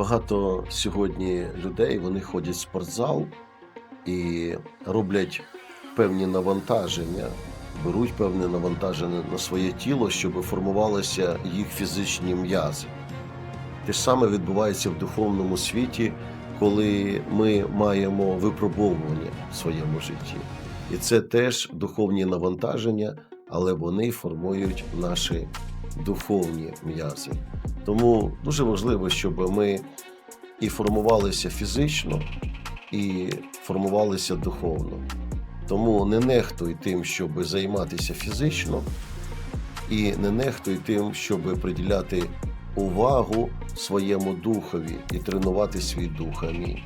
Багато сьогодні людей вони ходять в спортзал і роблять певні навантаження, беруть певне навантаження на своє тіло, щоб формувалися їх фізичні м'язи. Те ж саме відбувається в духовному світі, коли ми маємо випробовування в своєму житті. І це теж духовні навантаження, але вони формують наші духовні м'язи. Тому дуже важливо, щоб ми і формувалися фізично, і формувалися духовно. Тому не нехтуй тим, щоб займатися фізично, і не нехтуй тим, щоб приділяти увагу своєму духові і тренувати свій дух. Амінь.